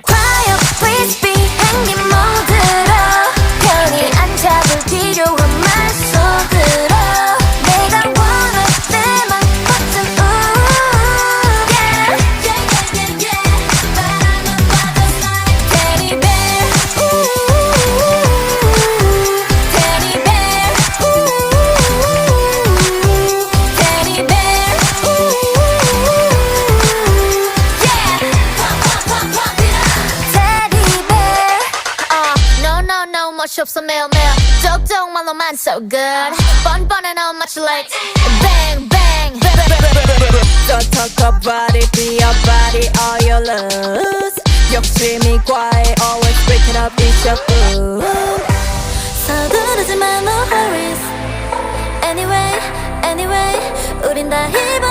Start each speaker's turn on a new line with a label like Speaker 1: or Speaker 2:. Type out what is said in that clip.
Speaker 1: Quiet please be 멋이 없어 매일매일 쪽쪽말로만 so good 뻔뻔해 no much like bang bang
Speaker 2: Don't talk about it, be about it, all you lose. 욕심이 과해, always breaking up, it's your food.
Speaker 1: 서두르지 마 no hurries Anyway anyway 우린 다 이번 생은 처음이잖아